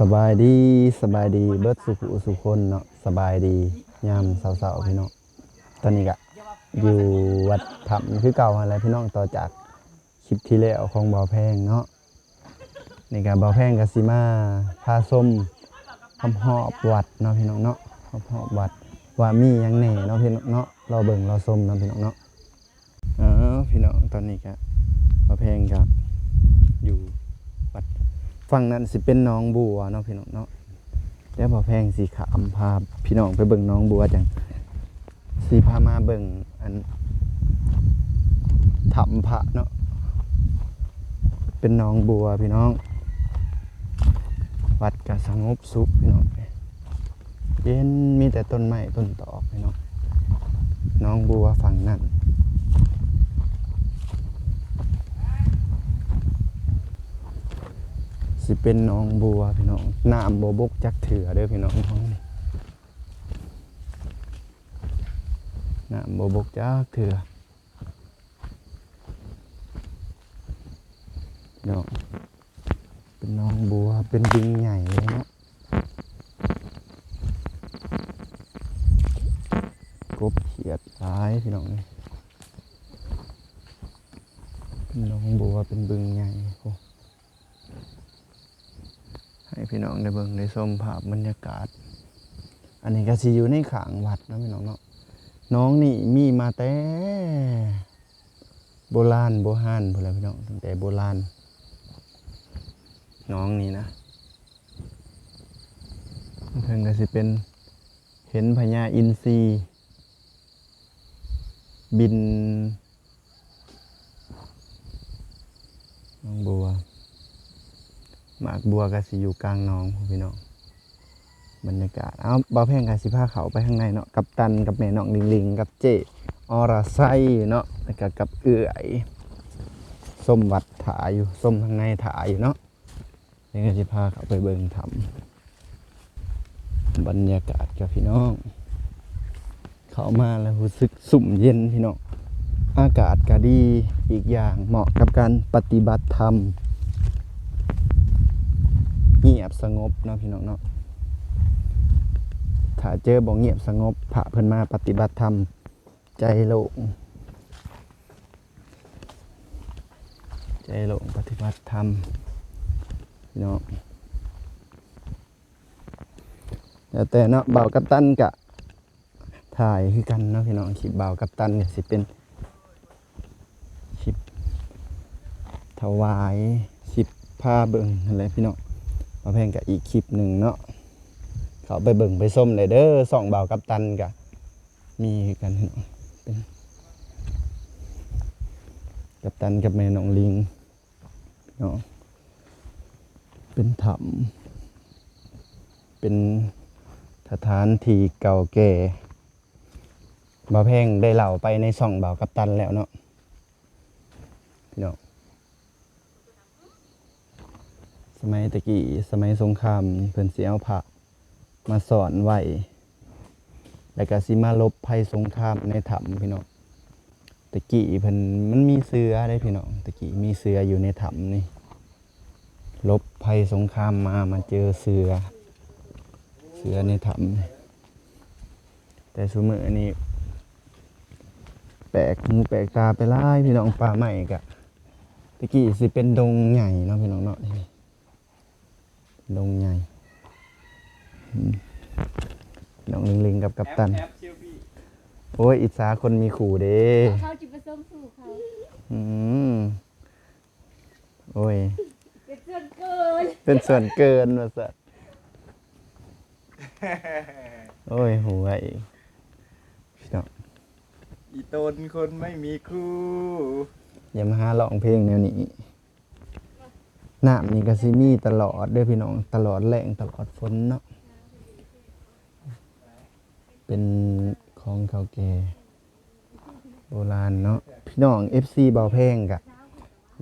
สบายดีสบายดีเบิดสุขสุคนเนาะสบายดียามเสาๆพี่น้องตอนนี้ก็อยู่วัดธรรมคือเก่าอะไรพี่น้องต่อจากคลิปที่แล้วของบ่อแพงเนาะนี่ก็บ่อแพงกับสิมาพาส้มคำหอบวัดเนาะพี่น้องเนาะคำหอบวัดว่ามียังแหน่เนาะพี่น้องเนาะเราเบิ่งเราส้มเนาะพี่น้องเนาะอ๋อพี่น้องตอนนี้ก็บ่อแพงก็อยู่ ฝั่งนั้นสิเป็นน้องบัวเนาะพี่น้องเนาะแล้วพอแพงสีขามพาพี่น้องไปเบิ่งน้องบัวจังสีพามาเบิ่งอันถ้ำพระเนาะเป็นน้องบัวพี่น้อง วัดก็สงบสุขพี่น้องเย็นมีแต่ต้นไม้ต้นตอกพี่น้องน้องบัวฝั่งนั้น สิเป็นหน้องบัวพี่น้องน้ำบัวบกจักเถื่อเด้อพี่น้องท้องนี่น้ำบัวบกจักเถื่อพี่น้องเป็นน้องบัวเป็นดิงใหญ่เลยเนาะกบเขียดร้ายพี่น้องนี่เป็นน้องบัวเป็นบึงใหญ่โอ้ พี่น้องได้เบิ่งได้ชมภาพบรรยากาศ อันนี้ก็สิอยู่ในขางวัดนะพี่น้องเนาะน้องนี่มีมาแต่โบราณโบราณพุ่นแหละพี่น้องตั้งแต่โบราณน้องนี่นะเพิ่นก็สิเป็นเห็นพญาอินทรีบินน้องบัว หมากบัวก็สิอยู่กลางน้องพี่น้องบรรยากาศเอาบ่าวแพงกับสิพาเขาไปข้างในเนาะกับตันกับแม่น้องลิงลิงกับเจออราไซเนาะแล้วก็กับเอื่อยส้มวัดถาอยู่ส้มข้างในถาอยู่เนาะนี่ก็สิพาเขาไปเบิ่งทำบรรยากาศกับพี่น้อง เข้ามาแล้วรู้สึกสุ่มเย็นพี่น้องอากาศก็ดีอีกอย่างเหมาะกับการปฏิบัติธรรม เงียบสงบเนาะพี่น้องเนาะถ้าเจอบ่เงียบสงบพระเพิ่นมาปฏิบัติธรรมใจโล่งใจโล่งปฏิบัติธรรมพี่น้องแต่เนาะเบากัปตันกะถ่ายคือกันเนาะพี่น้องคลิปบ่ากัปตันเนี่ยสิเป็นคลิปถวายคลิปผ้าเบิ่งอะไรพี่น้อง มาแพงกับอีกคลิปหนึ่งเนาะเขาไปเบิ่งไปส้มเลยเด้อสองเบากับตันกะมีกันเนาะเป็นกับตันกับแม่น้องลิงเนาะเป็นถ้ำเป็นสถานที่เก่าแก่บาแพงได้เหล่าไปในส่องเบากับตันแล้วเนาะพี่น้อง ส มัยตะกี้สมัยสงครามเพิ่นสิเอาพระมาสอนไว้แล้วก็สิมาลบภัยสงครามในถ้ำพี่น้องตะกี้เพิ่นมันมีเสือได้พี่น้องตะกี้มีเสืออยู่ในถ้ำนี่ลบภัยสงครามมามาเจอเสือ เสือในถ้ำแต่ซุมื้อนี้แปลกหูแปลกตาไปหลายพี่น้องป่าใหม่กะตะกี้สิเป็นดงใหญ่เนาะพี่น้องเนาะนี่ ดงใหญ่อืมน้องลิงลิงกับกัปตันแอปเชียวพี่โอ้ย อิจฉาคนมีขู่เด้เขาจิผสมสู่เขาอืมโอ้ย เป็นส่วนเกิน เป็นส่วนเกินมาสัตว์โอ้ย หัวอีกพี่น้องอีตนคนไม่มีคู่ อย่ามาหาร้องเพลงแนวนี้ น้ำนี่ก็ซิมีตลอดเด้อพี่น้องตลอดแรงตลอดฝนเนาะเป็นของเก่าแก่โบราณเนาะพี่น้อง FC เบาแพงกะ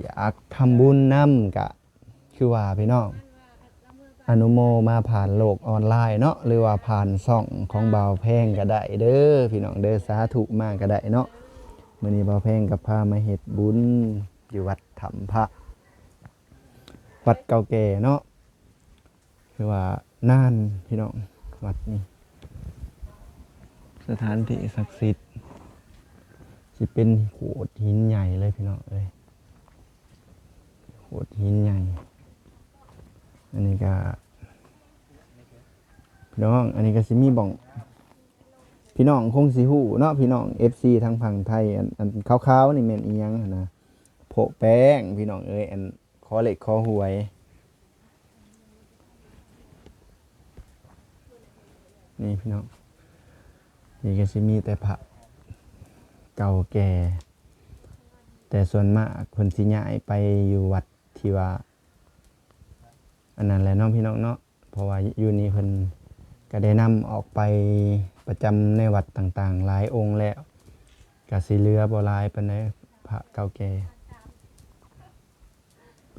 อยากทำบุญน้ำกะ คือว่าพี่น้องอนุโมมาผ่านโลกออนไลน์เนาะหรือว่าผ่านช่องของเบาแพงก็ได้เด้อพี่น้องเด้อสาธุมากก็ได้เนาะมื้อนี้เบาแพงกับพามาเฮ็ดบุญอยู่วัดถ้ำพระ วัดเก่าแก่เนาะคือว่าน่านพี่น้องวัดนี้สถานที่ศักดิ์สิทธิ์สิเป็นโขดหินใหญ่เลยพี่น้องเอ้ยโขดหินใหญ่ อันนี้ก็พี่น้องอันนี้ก็สิมีบ่อง พี่น้องคงสิหูเนาะพี่น้อง FC ทางฝั่งไทย อันอันขาวๆนี่แม่นอีหยังนะโผแป้งพี่น้องเอ้ยอัน อเหล็กคอหวย นี่พี่น้องนี่ก็จะมีแต่พระเก่าแก่ แต่ส่วนมากคนสิย้ายไปอยู่วัดที่ว่า อันนั้นแหละน้องพี่น้องเนาะเพราะว่าอยู่นี่เพิ่นก็ได้นำออกไปประจำในวัดต่างๆ หลายองค์แล้วก็สิเลือบ่หลายปานใดพระเก่าแก่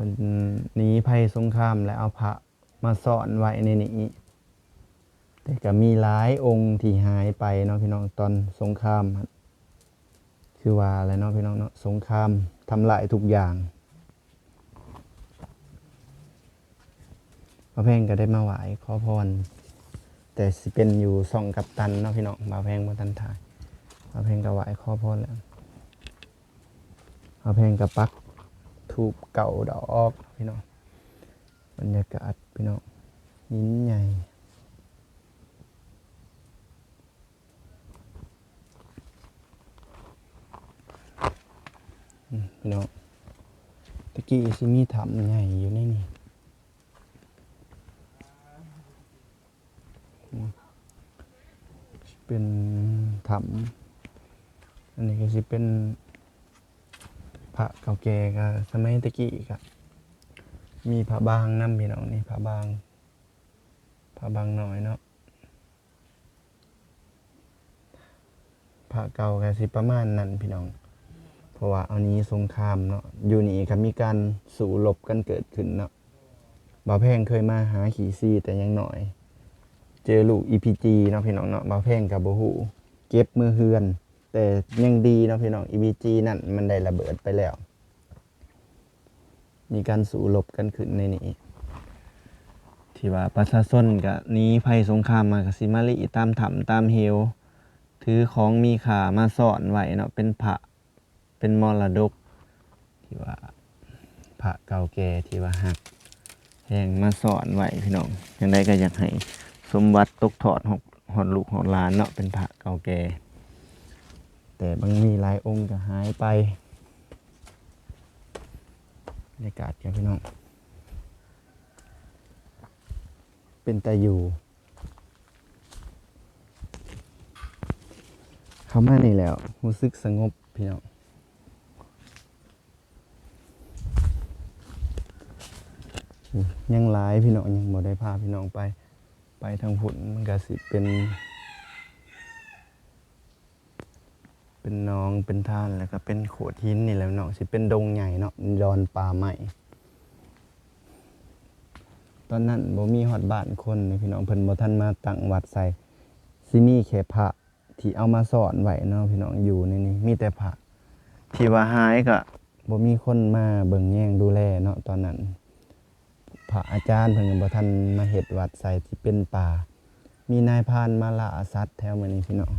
เพิ่นหนีภัยสงครามแล้วเอาพระมาซ่อนไว้ในนี้แต่ก็มีหลายองค์ที่หายไปเนาะพี่น้องตอนสงคราม คือว่าอะไรเนาะพี่น้องเนาะสงครามทำลายทุกอย่างพระแพงก็ได้มาไหว้ขอพร แต่สิเป็นอยู่สองกับตันเนาะพี่น้องมาแพงมาตันถ่ายมาแพงก็ไหว้ขอพรแล้วมาแพงก็ปัก ทูบเก่าดอกออกพี่น้องบรรยากาศพี่น้องหินใหญ่พี่น้องตะกี้สิมีถ้ำใหญ่อยู่ในนี่เป็นถ้ำอันนี้ก็สิเป็น พระเก่าแก่ก็สมัยตะกี้ก็มีพระบางน้ำพี่น้องนี่พระบางพระบางน้อยเนาะพระเก่าก็สิประมาณนั้นพี่น้อง เพราะว่าเอานี้สงครามเนาะอยู่นี่ก็มีการสู้รบกันเกิดขึ้นเนาะบ่าวแพงเคยมาหาขี่ซีแต่ยังหน่อย เจอลูก EPG เนาะพี่น้องเนาะบ่าวแพงกับบ่ฮู้เก็บมือเฮือน แต่ยังดีเนาะพี่น้อง EPG นั่นมันได้ระเบิดไปแล้ว มีการสู้รบกันขึ้นในนี้ที่ว่าประชาชนก็หนีภัยสงครามมากสิมาลิตามถ้ำตามเหวถือของมีค่ามาซ่อนไว้เนาะเป็นพระเป็นมรดก ที่ว่าพระเก่าแก่ที่ว่าหักแห่งมาสอนไว้พี่น้องยังไดก็อยากให้สมบัติตกทอดหอกหอดลูกหอดหลานเนาะเป็นพระเก่าแก่ แต่บางมีหลายองค์ก็หายไปบรรยากาศครับพี่น้อง เป็นตาอยู่เข้ามานี่แล้วรู้สึกสงบพี่น้องยังหลายพี่น้องยังบ่ได้พาพี่น้องไป ไปทางผุนมันก็สิเป็น เป็นน้องเป็นท่านแล้วก็เป็นโขดหินนี่แหละพี่น้องสิเป็นดงใหญ่เนาะดอนป่าใหม่ตอนนั้นบ่มีฮอดบ้านคนพี่น้องเพิ่นบ่ทันมาตั้งวัดใส่สิมีแค่พระที่เอามาสอนไว้เนาะพี่น้องอยู่ในนี้มีแต่พระที่ว่าหายก็บ่มีคนมาเบิ่งแย่งดูแลเนาะตอนนั้นพระอาจารย์เพิ่นก็บ่ทันมาเฮ็ดวัดใส่ที่เป็นป่า มีนายพานมาล่าสัตว์แถวมื้อนี้พี่น้อง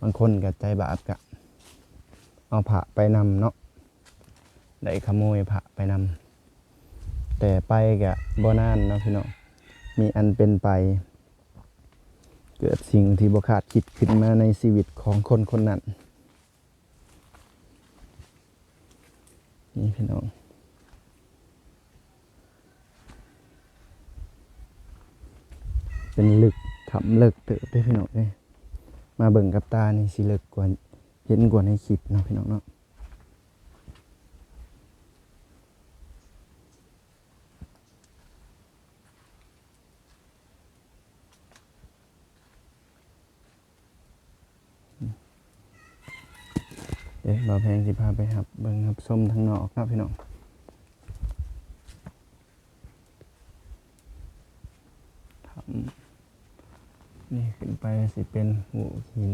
บางคนก็ใจบาปก็ เอาพระไปนำเนาะได้ขโมยพระไปนำแต่ไปก็บ่นานเนาะพี่น้องมีอันเป็นไป เกิดสิ่งที่บ่คาดคิดขึ้นมาในชีวิตของคนคนนั้นนี่พี่น้องเป็นลึกขำเลิกเติบได้พี่น้องเลยมาเบิ่งกับตานี่สิเลิกกว่า เห็นกว่าในคลิปนะพี่น้องเนาะเดี๋ยวเราแพงสิพาไปหับเบิ่งหับส้มทางนอกเนาะพี่น้องทำนี่ขึ้นไปสิเป็นหูหิน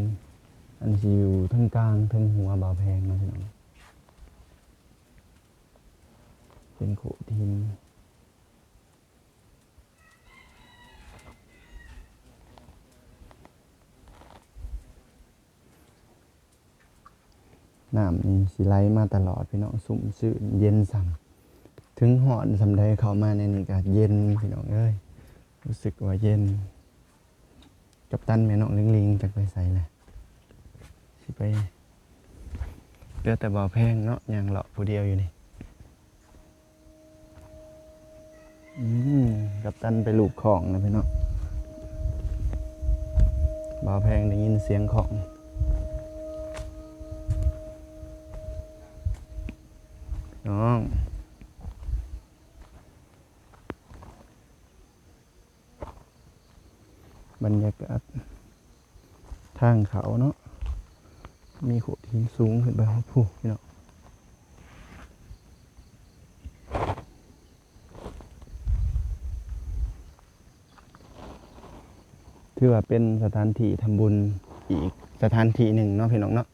อันที่อยู่ทั้งกลางทั้งหัวบาแพงนะพี่น้องเป็นโขทินน้ำนี่สิไหลมาตลอดพี่น้องสุ่มซื่นเย็นสั่งถึงหอนสำได้เข้ามาในนี่ก็เย็นพี่น้องเอ้ยรู้สึกว่าเย็น กับตันแม่น้องลิงลิงจากไปใส่แหละ สิไปเลือแต่บ่อแพงเนาะยังเลาะผู้เดียวอยู่นี่อืมกับตันไปลูกของนะพี่เน้องบ่อแพงได้ยินเสียงของน้องบรรยากาศทางเขาเนาะ มีโขดหินสูงขึ้นไปครับผู้พี่น้องถือว่าเป็นสถานที่ทำบุญอีกสถานที่หนึ่งเนาะพี่น้องเนาะ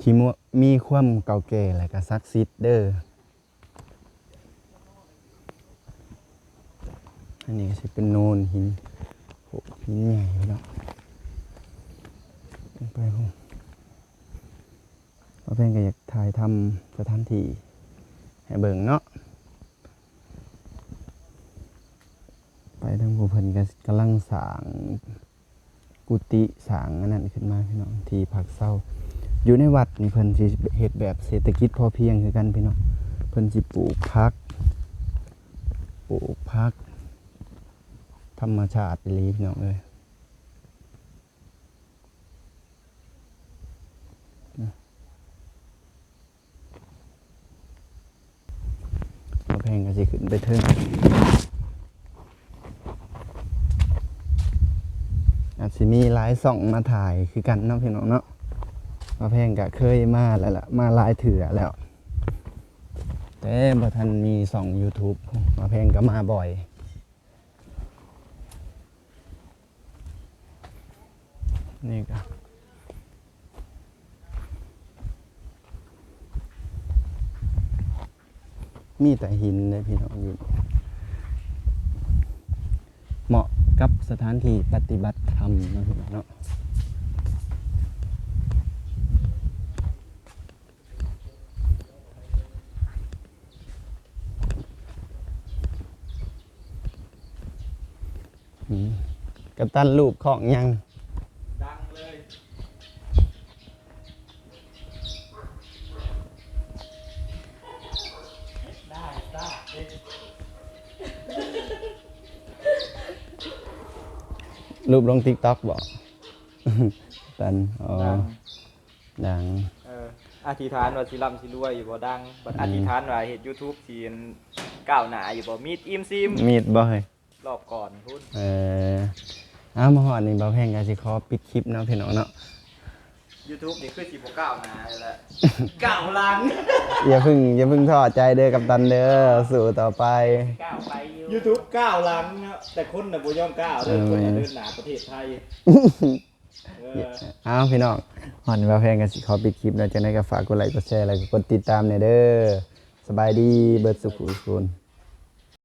ที่มัวมีความเก่าแก่และก็ศักดิ์สิทธิ์เด้อันนี้ก็จะเป็นโนนหินโหหินใหญ่พี่น้องลงไปพุ่ เราเพ่งก็อยากถ่ายทำสถานที่ให้เบิ่งเนาะไปทางผู้เพิ่นก็กำลังสร้างกุฏิสร้างอันนั้นขึ้นมาพี่น้องที่พักเศร้า อยู่ในวัดนี่เพิ่นสิเฮ็ดแบบเศรษฐกิจพอเพียงคือกันพี่น้องเพิ่นสิปลูกพักปลูกพัก ธรรมชาติอีหลีพี่น้องเอ้ยนะพอแพ งก็สิขึ้นไปเทิงอาจสิมีหลายส่องมาถ่ายคือกันเนาะพี่น้องเนาะพอแพงก็เคยมาแล้วล่ะมาหลายเถื่อแล้ว แต่บ่ทันมีส่อง YouTube พอแพงก็มาบ่อยนี่ก็ มีแต่หินเลยพี่น้องอยู่ เหมาะกับสถานที่ปฏิบัติธรรมนะพี่น้องเนาะกับตันรูปของยังเลย ได้ได้เอ๊ะ รูปลงทิกต็อกบอกตันอ๋อดังดัง เอออธิษฐานว่าสิร่ำสิรวยอยู่บ่ดังบัดอธิษฐานว่าเฮ็ด YouTube สิก้าวหน้าอยู่บ่มีดอิ่มซิมมีดบ่เฮ้ยรอบก่อนพุ่น เอออ้าวมาหอดนี่บ่แพงกันสิขอปิดคลิปเนาะพี่น้องเนาะ YouTube นี่คือสิบ่ก้าวหน้าเลยแหละก้าวหลังอย่าเพึ่งอย่าเพึ่งท้อใจเด้อกับตันเด้อสู้ต่อไป ก้าวไปอยู่ YouTube ก้าวหลังเนาะแต่คนน่ะบ่ยอมก้าวเด้อเออคนน่ะเดินหน้าประเทศไทยเอออ้าวพี่น้องหอนบ่แพงกันสิขอปิดคลิปแล้วจังได๋ก็ฝากกดไลค์กดแชร์แล้วก็กดติดตามแหน่เด้อสบายดีเบิดสุขุทุกคน